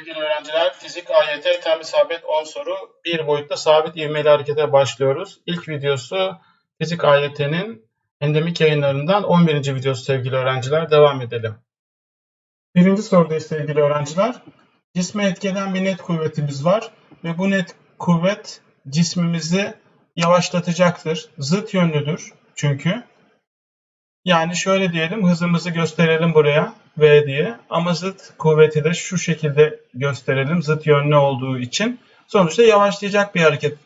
Bugün öğrenciler fizik AYT tam isabet 10 soru bir boyutta sabit ivmeli harekete başlıyoruz. İlk videosu fizik AYT'nin endemik yayınlarından 11. videosu sevgili öğrenciler. Devam edelim. Birinci sorudayız sevgili öğrenciler. Cisme etkileyen bir net kuvvetimiz var ve bu net kuvvet cismimizi yavaşlatacaktır. Zıt yönlüdür çünkü. Yani şöyle diyelim hızımızı gösterelim buraya V diye ama zıt kuvveti de şu şekilde gösterelim zıt yönlü olduğu için. Sonuçta yavaşlayacak bir hareket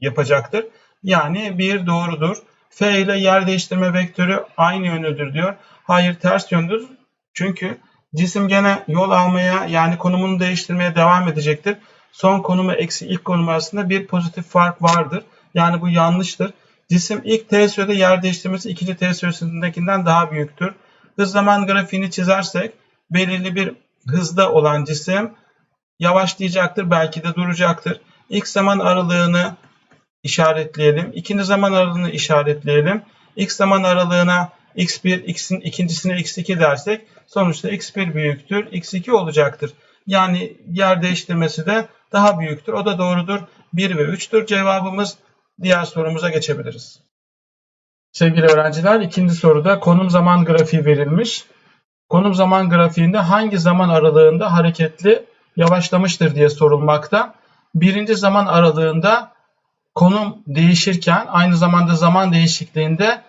yapacaktır. Yani bir doğrudur. F ile yer değiştirme vektörü aynı yönlüdür diyor. Hayır ters yöndür. Çünkü cisim gene yol almaya yani konumunu değiştirmeye devam edecektir. Son konumu eksi ilk konum arasında bir pozitif fark vardır. Yani bu yanlıştır. Cisim ilk t yer değiştirmesi ikinci t süresindekinden daha büyüktür. Hız zaman grafiğini çizersek belirli bir hızda olan cisim yavaşlayacaktır, belki de duracaktır. İlk zaman aralığını işaretleyelim. İkinci zaman aralığını işaretleyelim. İlk zaman aralığına x1, x'in ikincisine x2 dersek sonuçta x1 büyüktür, x2 olacaktır. Yani yer değiştirmesi de daha büyüktür. O da doğrudur. 1 ve 3'tür cevabımız. Diğer sorumuza geçebiliriz. Sevgili öğrenciler ikinci soruda konum zaman grafiği verilmiş. Konum zaman grafiğinde hangi zaman aralığında hareketli yavaşlamıştır diye sorulmakta. Birinci zaman aralığında konum değişirken aynı zamanda zaman değişikliğinde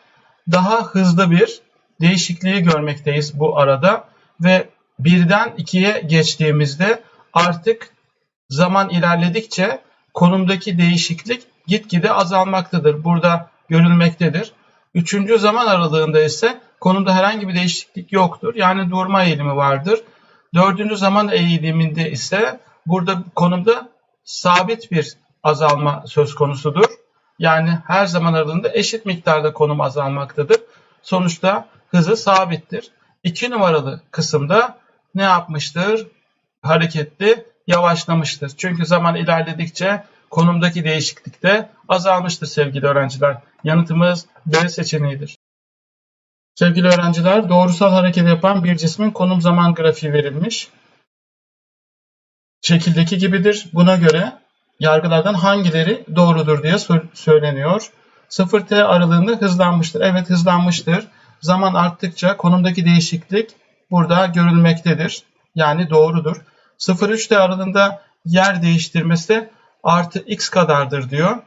daha hızlı bir değişikliği görmekteyiz bu arada ve birden ikiye geçtiğimizde artık zaman ilerledikçe konumdaki değişiklik gitgide azalmaktadır. Burada görülmektedir. Üçüncü zaman aralığında ise konumda herhangi bir değişiklik yoktur. Yani durma eğilimi vardır. Dördüncü zaman eğiliminde ise burada konumda sabit bir azalma söz konusudur. Yani her zaman aralığında eşit miktarda konum azalmaktadır. Sonuçta hızı sabittir. İki numaralı kısımda ne yapmıştır? Hareketli yavaşlamıştır. Çünkü zaman ilerledikçe konumdaki değişiklik de azalmıştır sevgili öğrenciler. Yanıtımız B seçeneğidir. Sevgili öğrenciler, doğrusal hareket yapan bir cismin konum zaman grafiği verilmiş. Şekildeki gibidir. Buna göre yargılardan hangileri doğrudur diye söyleniyor. 0T aralığında hızlanmıştır. Evet hızlanmıştır. Zaman arttıkça konumdaki değişiklik burada görülmektedir. Yani doğrudur. 0-3T aralığında yer değiştirmesi artı x kadardır diyor.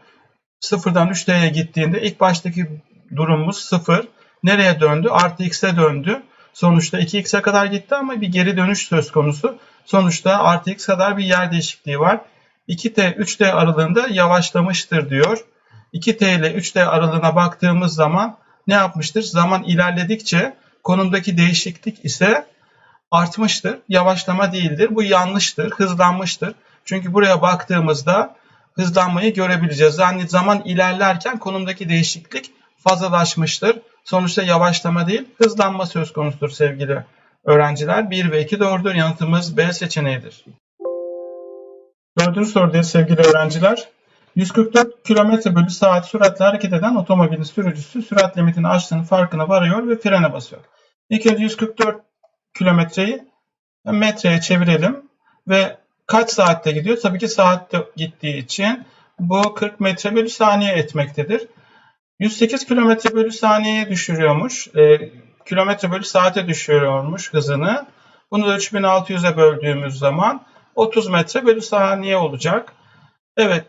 Sıfırdan 3T'ye gittiğinde ilk baştaki durumumuz 0. Nereye döndü? Artı x'e döndü. Sonuçta 2x'e kadar gitti ama bir geri dönüş söz konusu. Sonuçta artı x kadar bir yer değişikliği var. 2t 3t aralığında yavaşlamıştır diyor. 2t ile 3t aralığına baktığımız zaman ne yapmıştır? Zaman ilerledikçe konumdaki değişiklik ise artmıştır. Yavaşlama değildir. Bu yanlıştır. Hızlanmıştır. Çünkü buraya baktığımızda hızlanmayı görebileceğiz. Yani zaman ilerlerken konumdaki değişiklik fazlalaşmıştır. Sonuçta yavaşlama değil, hızlanma söz konusudur sevgili öğrenciler. 1 ve 2 doğrudur. Yanıtımız B seçeneğidir. Dördüncü sorudayız sevgili öğrenciler. 144 km bölü saat süratle hareket eden otomobilin sürücüsü sürat limitini aştığının farkına varıyor ve frene basıyor. İlk önce 144 kilometreyi metreye çevirelim ve kaç saatte gidiyor? Tabii ki saatte gittiği için bu 40 metre bölü saniye etmektedir. 108 kilometre bölü saniyeye düşürüyormuş. E, kilometre bölü saate düşürüyormuş hızını. Bunu da 3600'e böldüğümüz zaman 30 metre bölü saniye olacak. Evet,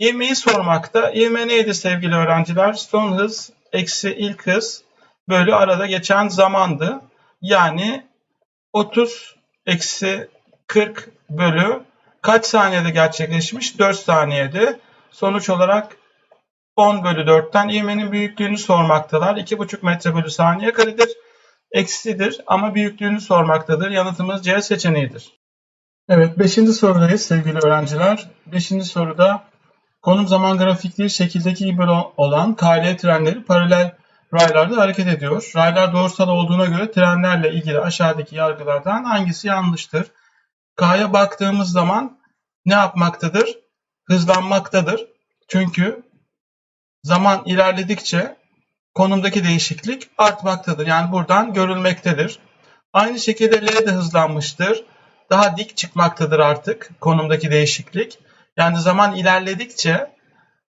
ivmeyi sormakta. İvme neydi sevgili öğrenciler? Son hız eksi ilk hız bölü arada geçen zamandı. Yani 30 eksi 40 bölü kaç saniyede gerçekleşmiş? 4 saniyede. Sonuç olarak 10 bölü 4'ten ivmenin büyüklüğünü sormaktalar. 2,5 metre bölü saniye karedir. Eksidir ama büyüklüğünü sormaktadır. Yanıtımız C seçeneğidir. Evet 5. sorudayız sevgili öğrenciler. 5. soruda konum zaman grafikliği şekildeki gibi olan KL trenleri paralel raylarda hareket ediyor. Raylar doğrusal olduğuna göre trenlerle ilgili aşağıdaki yargılardan hangisi yanlıştır? K'ya baktığımız zaman ne yapmaktadır? Hızlanmaktadır. Çünkü zaman ilerledikçe konumdaki değişiklik artmaktadır. Yani buradan görülmektedir. Aynı şekilde L de hızlanmıştır. daha dik çıkmaktadır artık konumdaki değişiklik. Yani zaman ilerledikçe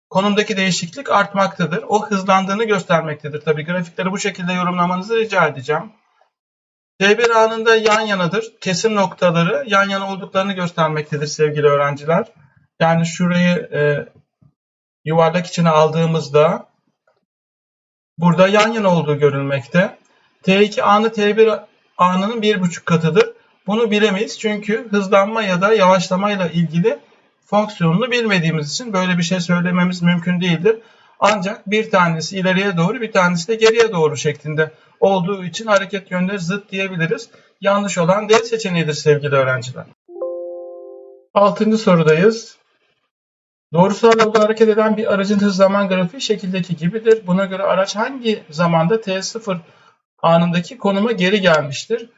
konumdaki değişiklik artmaktadır. O hızlandığını göstermektedir. Tabi grafikleri bu şekilde yorumlamanızı rica edeceğim. T1 anında yan yanadır. Kesim noktaları yan yana olduklarını göstermektedir sevgili öğrenciler. Yani şurayı e, yuvarlak içine aldığımızda burada yan yana olduğu görülmekte. T2 anı T1 anının bir buçuk katıdır. Bunu bilemeyiz çünkü hızlanma ya da yavaşlamayla ilgili fonksiyonunu bilmediğimiz için böyle bir şey söylememiz mümkün değildir. Ancak bir tanesi ileriye doğru bir tanesi de geriye doğru şeklinde olduğu için hareket yönleri zıt diyebiliriz. Yanlış olan D seçeneğidir sevgili öğrenciler. Altıncı sorudayız. Doğrusal yolda hareket eden bir aracın hız zaman grafiği şekildeki gibidir. Buna göre araç hangi zamanda T0 anındaki konuma geri gelmiştir?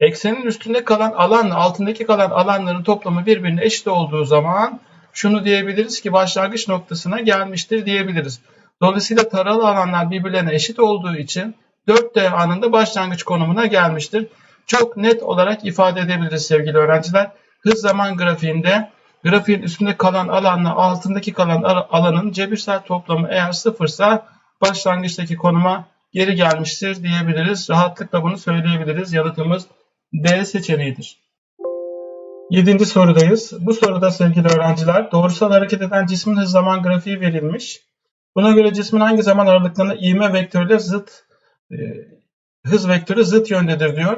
Eksenin üstünde kalan alanla altındaki kalan alanların toplamı birbirine eşit olduğu zaman şunu diyebiliriz ki başlangıç noktasına gelmiştir diyebiliriz. Dolayısıyla taralı alanlar birbirlerine eşit olduğu için 4D anında başlangıç konumuna gelmiştir. Çok net olarak ifade edebiliriz sevgili öğrenciler. Hız zaman grafiğinde grafiğin üstünde kalan alanla altındaki kalan alanın cebirsel toplamı eğer sıfırsa başlangıçtaki konuma geri gelmiştir diyebiliriz. Rahatlıkla bunu söyleyebiliriz. Yanıtımız D seçeneğidir. Yedinci sorudayız. Bu soruda sevgili öğrenciler doğrusal hareket eden cismin hız zaman grafiği verilmiş. Buna göre cismin hangi zaman aralıklarında ivme vektörüyle zıt e, hız vektörü zıt yöndedir diyor.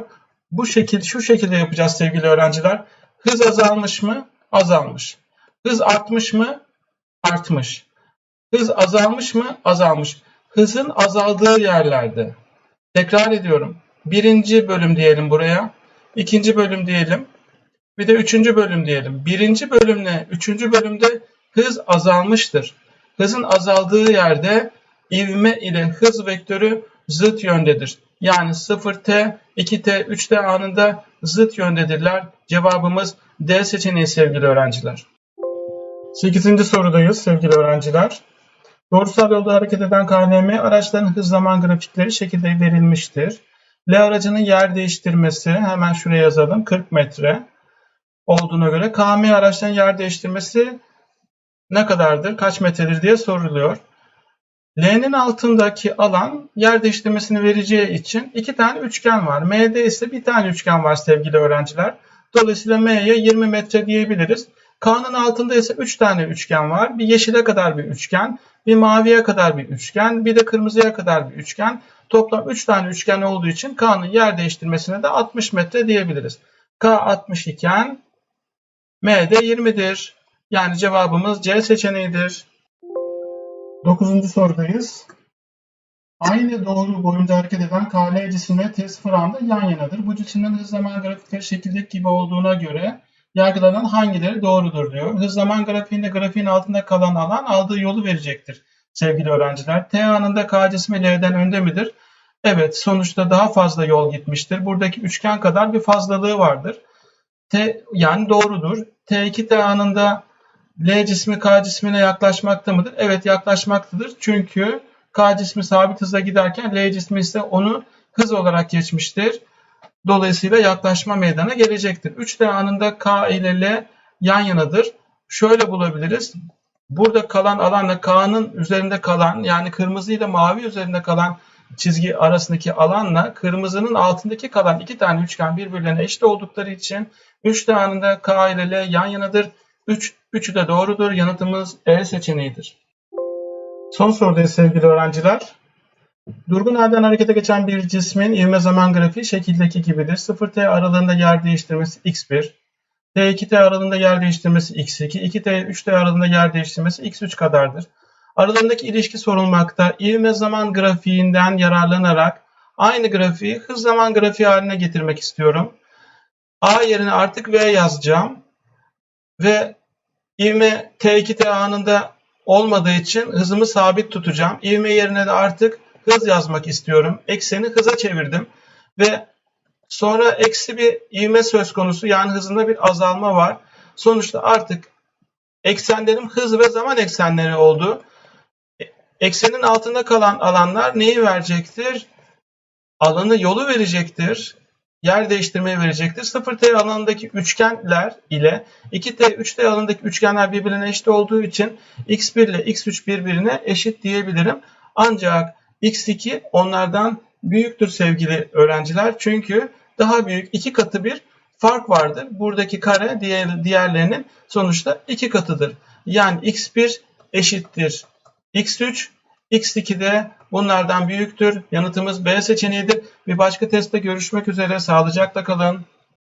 Bu şekil şu şekilde yapacağız sevgili öğrenciler. Hız azalmış mı? Azalmış. Hız artmış mı? Artmış. Hız azalmış mı? Azalmış. Hızın azaldığı yerlerde. Tekrar ediyorum. Birinci bölüm diyelim buraya. İkinci bölüm diyelim. Bir de üçüncü bölüm diyelim. Birinci bölümle üçüncü bölümde hız azalmıştır. Hızın azaldığı yerde ivme ile hız vektörü zıt yöndedir. Yani 0t, 2t, 3t anında zıt yöndedirler. Cevabımız D seçeneği sevgili öğrenciler. 8. sorudayız sevgili öğrenciler. Doğrusal yolda hareket eden KNM araçların hız zaman grafikleri şekilde verilmiştir. L aracının yer değiştirmesi hemen şuraya yazalım 40 metre olduğuna göre KM araçların yer değiştirmesi ne kadardır, kaç metredir diye soruluyor. L'nin altındaki alan yer değiştirmesini vereceği için iki tane üçgen var. M'de ise bir tane üçgen var sevgili öğrenciler. Dolayısıyla M'ye 20 metre diyebiliriz. K'nın altında ise 3 tane üçgen var. Bir yeşile kadar bir üçgen, bir maviye kadar bir üçgen, bir de kırmızıya kadar bir üçgen. Toplam 3 tane üçgen olduğu için K'nın yer değiştirmesine de 60 metre diyebiliriz. K 60 iken M de 20'dir. Yani cevabımız C seçeneğidir. Dokuzuncu sorudayız. Aynı doğru boyunca hareket eden KL cisimleri T0 anda yan yanadır. Bu cisimlerin hız zaman grafikleri şekildeki gibi olduğuna göre yargılanan hangileri doğrudur diyor. Hız zaman grafiğinde grafiğin altında kalan alan aldığı yolu verecektir sevgili öğrenciler. T anında K cismi L'den önde midir? Evet sonuçta daha fazla yol gitmiştir. Buradaki üçgen kadar bir fazlalığı vardır. T yani doğrudur. T2T anında L cismi K cismine yaklaşmakta mıdır? Evet yaklaşmaktadır. Çünkü K cismi sabit hızla giderken L cismi ise onu hız olarak geçmiştir. Dolayısıyla yaklaşma meydana gelecektir. 3D anında K ile L yan yanadır. Şöyle bulabiliriz. Burada kalan alanla K'nın üzerinde kalan yani kırmızı ile mavi üzerinde kalan çizgi arasındaki alanla kırmızının altındaki kalan iki tane üçgen birbirlerine eşit oldukları için 3D anında K ile L yan yanadır. 3, üçü de doğrudur. Yanıtımız E seçeneğidir. Son sorudayız sevgili öğrenciler. Durgun halden harekete geçen bir cismin ivme zaman grafiği şekildeki gibidir. 0t aralığında yer değiştirmesi x1, t2t aralığında yer değiştirmesi x2, 2t 3t aralığında yer değiştirmesi x3 kadardır. Aralarındaki ilişki sorulmakta. İvme zaman grafiğinden yararlanarak aynı grafiği hız zaman grafiği haline getirmek istiyorum. A yerine artık V yazacağım. Ve ivme T2T anında olmadığı için hızımı sabit tutacağım. İvme yerine de artık hız yazmak istiyorum. Ekseni hıza çevirdim. Ve sonra eksi bir ivme söz konusu yani hızında bir azalma var. Sonuçta artık eksenlerim hız ve zaman eksenleri oldu. Eksenin altında kalan alanlar neyi verecektir? Alanı yolu verecektir. Yer değiştirmeyi verecektir. 0t alanındaki üçgenler ile 2t 3t alanındaki üçgenler birbirine eşit olduğu için x1 ile x3 birbirine eşit diyebilirim. Ancak x2 onlardan büyüktür sevgili öğrenciler. Çünkü daha büyük iki katı bir fark vardır. Buradaki kare diğer, diğerlerinin sonuçta iki katıdır. Yani x1 eşittir x3, x2 de bunlardan büyüktür. Yanıtımız B seçeneğidir. Bir başka testte görüşmek üzere. Sağlıcakla kalın.